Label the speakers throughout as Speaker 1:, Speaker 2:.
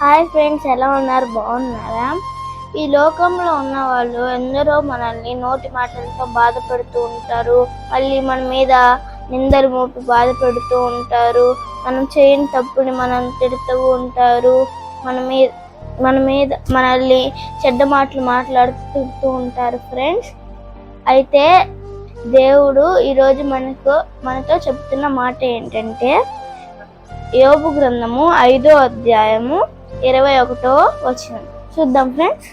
Speaker 1: Hi friends ఎలా ఉన్నారు? బాగున్నారా? ఈ లోకంలో ఉన్న వాళ్ళు ఎందరో మనల్ని నోటి మాటలతో బాధపడుతూ ఉంటారు. మళ్ళీ మన మీద నిందలు మోపి బాధపడుతూ ఉంటారు. మనం చేయని తప్పుని మనం తిడుతూ ఉంటారు. మన మీద మన మీద మనల్ని చెడ్డ మాటలు మాట్లాడుతూ ఉంటారు ఫ్రెండ్స్. అయితే దేవుడు ఈరోజు మనకు మనతో చెప్తున్న మాట ఏంటంటే యోగు గ్రంథము ఐదో అధ్యాయము ఇరవై ఒకటో వచ్చిన చూద్దాం ఫ్రెండ్స్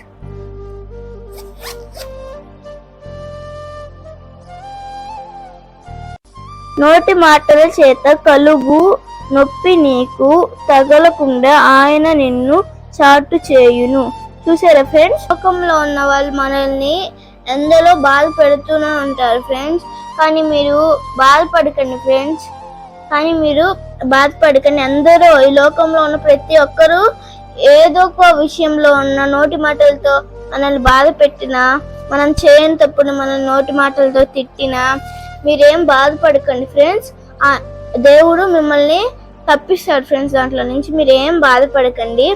Speaker 1: నోటి మాటల చేత కలుగు నొప్పి నీకు తగలకుండా ఆయన నిన్ను చాటు చేయును. చూసారా ఫ్రెండ్స్ లోకంలో ఉన్న వాళ్ళు మనల్ని ఎందరో బాధ పెడుతూనే ఉంటారు ఫ్రెండ్స్ కానీ మీరు బాధపడకండి ఫ్రెండ్స్ కానీ మీరు బాధపడకండి. అందరూ ఈ లోకంలో ఉన్న ప్రతి ఒక్కరూ ఏదో ఒక విషయంలో ఉన్న నోటి మాటలతో మనల్ని బాధ పెట్టినా మనం చేయని తప్పుడు మన నోటి మాటలతో తిట్టినా మీరేం బాధపడకండి ఫ్రెండ్స్. దేవుడు మిమ్మల్ని తప్పిస్తాడు ఫ్రెండ్స్ దాంట్లో నుంచి. మీరు ఏం బాధపడకండి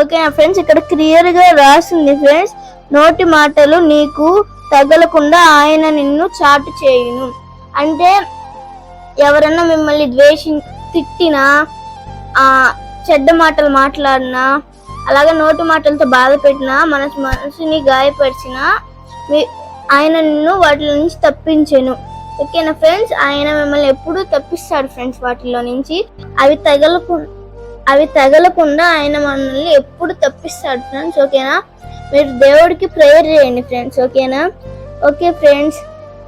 Speaker 1: ఓకేనా ఫ్రెండ్స్ ఇక్కడ క్లియర్గా రాసింది ఫ్రెండ్స్ నోటి మాటలు నీకు తగలకుండా ఆయన నిన్ను చాటు చేయును. అంటే ఎవరన్నా మిమ్మల్ని ద్వేషి తిట్టినా చెడ్డ మాటలు మాట్లాడినా అలాగే నోటి మాటలతో బాధ పెట్టినా మన మనసుని గాయపరిచినా మీ- ఆయన నిన్ను వాటి నుంచి తప్పించాను. ఓకేనా ఫ్రెండ్స్? ఆయన మిమ్మల్ని ఎప్పుడూ తప్పిస్తాడు ఫ్రెండ్స్ వాటిలో నుంచి. అవి తగలకు అవి తగలకుండా ఆయన మనల్ని ఎప్పుడు తప్పిస్తాడు ఫ్రెండ్స్ ఓకేనా? మీరు దేవుడికి ప్రేయర్ చేయండి ఫ్రెండ్స్ ఓకేనా? Okay friends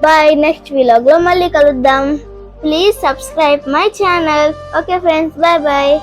Speaker 1: bye. నెక్స్ట్ వీలాగ్లో మళ్ళీ కలుద్దాం. Please subscribe my channel. Okay friends bye bye.